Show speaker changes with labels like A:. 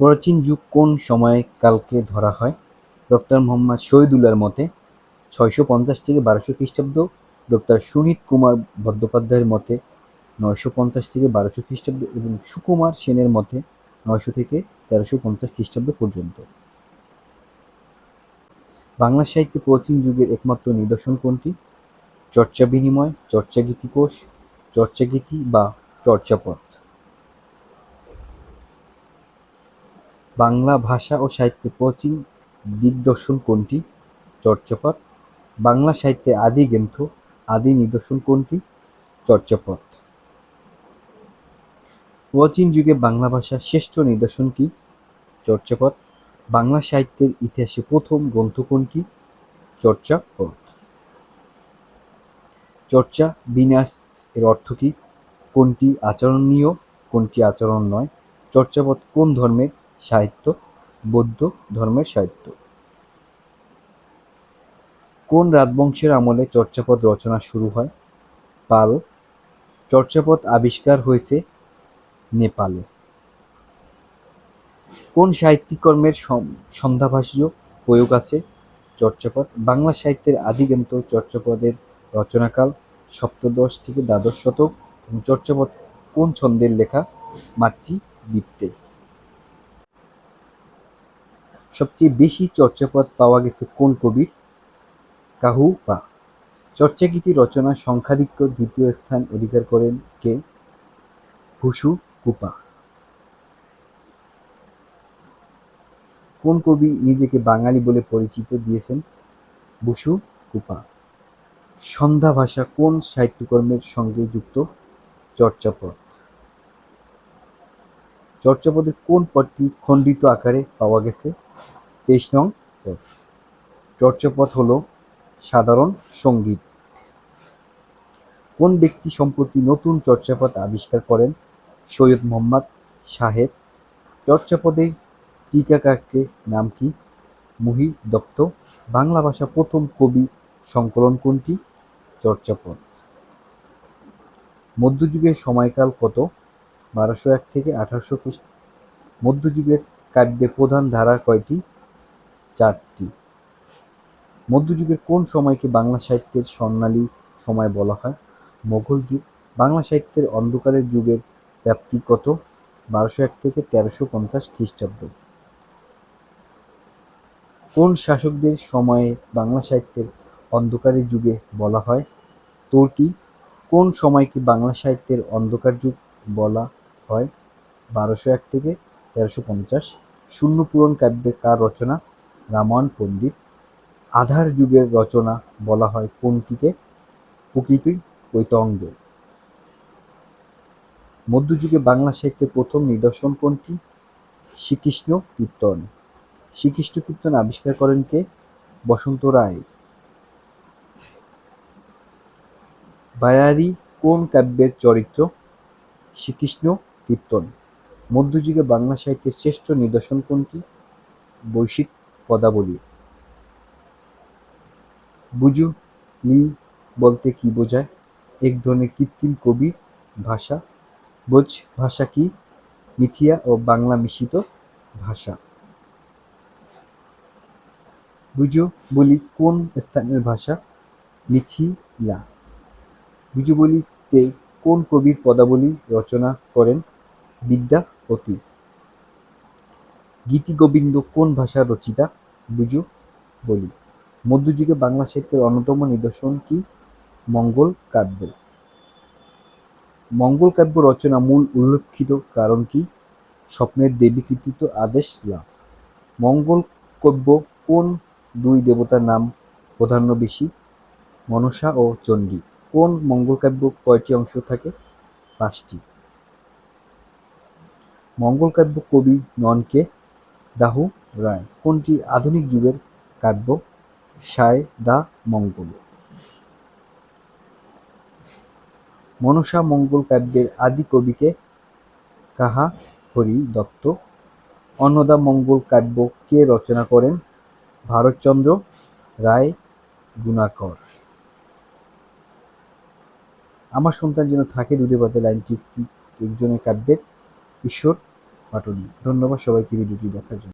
A: প্রাচীন যুগ কোন সময়ে কালকে ধরা হয়? ডক্টর মোহাম্মদ শহীদুল্লাহর মতে ছয়শো পঞ্চাশ থেকে বারোশো খ্রিস্টাব্দ, ডক্টর সুনীত কুমার বন্দ্যোপাধ্যায়ের মতে নয়শো পঞ্চাশ থেকে বারোশো খ্রিস্টাব্দ এবং সুকুমার সেনের মতে নয়শো থেকে তেরোশো পঞ্চাশ খ্রিস্টাব্দ পর্যন্ত। বাংলা সাহিত্যে প্রাচীন যুগের একমাত্র নিদর্শন কোনটি? চর্চা বিনিময় চর্চাগীতিকোষ চর্চাগীতি বা চর্যাপদ বাংলা ভাষা ও সাহিত্যে প্রাচীন দিগদর্শন কোনটি? চর্যাপদ বাংলা সাহিত্যে আদি গ্রন্থ, আদি নিদর্শন কোনটি? চর্যাপদ প্রাচীন যুগে বাংলা ভাষার শ্রেষ্ঠ নিদর্শন কি? চর্যাপদ বাংলা সাহিত্যের ইতিহাসে প্রথম গ্রন্থ কোনটি? চর্যাপদ চর্চা বিন্যাস এর অর্থ কি? কোনটি আচরণীয়, কোনটি আচরণ নয়? চর্যাপদ কোন ধর্মের? সাহিত্য, বৌদ্ধ ধর্মের সাহিত্য। কোন রাজবংশের আমলে চর্চাপদ রচনা শুরু হয়? পাল। চর্চাপদ আবিষ্কার হয়েছে নেপালে। কোন সাহিত্যিক কর্মের প্রয়োগ আছে? চর্চাপদ। বাংলা সাহিত্যের আদি গ্রন্থ চর্যাপদের রচনাকাল সপ্তদশ থেকে দ্বাদশ শতক এবং চর্চাপদ কোন ছন্দের লেখা? মাতৃবৃত্তে সবচেয়ে বেশি চর্চাপদ পাওয়া গেছে কোন কবির? কাহু পা চর্চাগীতি রচনা সংখ্যাধিক্য দ্বিতীয় স্থান অধিকার করেন কে? ভুসু কুপা। কোন কবি নিজেকে বাঙালি বলে পরিচিত দিয়েছেন? বুসু কুপা। সন্ধ্যা ভাষা কোন সাহিত্যকর্মের সঙ্গে যুক্ত? চর্যাপদ চর্যাপদের কোন পদটি খণ্ডিত আকারে পাওয়া গেছে? তেইশ নং পদ। চর্যাপদ হল সাধারণ সংগীত। কোন ব্যক্তি সম্প্রতি নতুন চর্যাপদ আবিষ্কার করেন? সৈয়দ মোহাম্মদ সাহেব চর্যাপদের টিকাকারকে নাম কি? মুহি দত্ত। বাংলা ভাষা প্রথম কবি সংকলন কোনটি? চর্যাপদ। মধ্যযুগের সময়কাল কত? বারোশো এক থেকে আঠারোশো খ্রিস্ট মধ্যযুগের কাব্যে প্রধান ধারা কয়টি? চারটি। মধ্যযুগের কোন সময়কে বাংলা সাহিত্যের স্বর্ণালী সময় বলা হয়? মোগল যুগ। বাংলা সাহিত্যের অন্ধকারের যুগের ব্যাপ্তি কত? বারোশো এক থেকে তেরোশো পঞ্চাশ খ্রিস্টাব্দ। কোন শাসকদের সময়ে বাংলা সাহিত্যের অন্ধকারের যুগে বলা হয়? তুর্কি কোন সময়কে বাংলা সাহিত্যের অন্ধকার যুগ বলা হয় বারোশো এক থেকে তেরোশো পঞ্চাশ। শূন্য পূরণ কাব্যে কার রচনা? রামায়ণ, পণ্ডিত। আধার যুগের রচনা বলা হয় কোনটিকে? প্রকৃতি কৈতঙ্গ মধ্যযুগে বাংলা সাহিত্যের প্রথম নিদর্শন কোনটি? শ্রীকৃষ্ণ কীর্তন। শ্রীকৃষ্ণ কীর্তন আবিষ্কার করেন কে? বসন্ত রায়। বায়ারি কোন কাব্যের চরিত্র? শ্রীকৃষ্ণ কীর্তন। মধ্যযুগে বাংলা সাহিত্যের শ্রেষ্ঠ নিদর্শন কোনটি? বৈশ্বিক পদাবলী। বুজু লি বলতে কি বোঝায়? এক ধরনের কৃত্রিম কবির ভাষা। বোঝ ভাষা কি? মিথিয়া ও বাংলা মিশ্রিত ভাষা। বুজু বলি কোন স্থানের ভাষা? মিথিলা। বুজু বলিতে কোন কবির পদাবলী রচনা করেন? বিদ্যাপতি গীতিগোবিন্দ কোন ভাষার রচিতা? বুঝু, বলি। মধ্যযুগে বাংলা সাহিত্যের অন্যতম নিদর্শন কি? মঙ্গল কাব্য। মঙ্গল কাব্য রচনা মূল উল্লেখিত কারণ কি? স্বপ্নের দেবী কৃতিত্ব আদেশ লাভ। মঙ্গল কাব্য কোন দুই দেবতার নাম প্রাধান্য বেশি? মনসা ও চণ্ডী। কোন মঙ্গল কাব্য কয়টি অংশ থাকে? পাঁচটি। মঙ্গল কাব্য কবি ননকে দাহু রায়। কোনটি আধুনিক যুগের কাব্য? সায় দা মঙ্গল। মনসা মঙ্গল কাব্যের আদি কবিকে কাহা হরি দত্ত? অন্নদা মঙ্গল কাব্য কে রচনা করেন? ভারতচন্দ্র রায় গুণাকর। আমার সন্তান যেন থাকে দুধে ভাতে লাইনটি একজনের কাব্যের ঈশ্বর পাটুলি। ধন্যবাদ সবাইকে ভিডিওটি দেখার জন্য।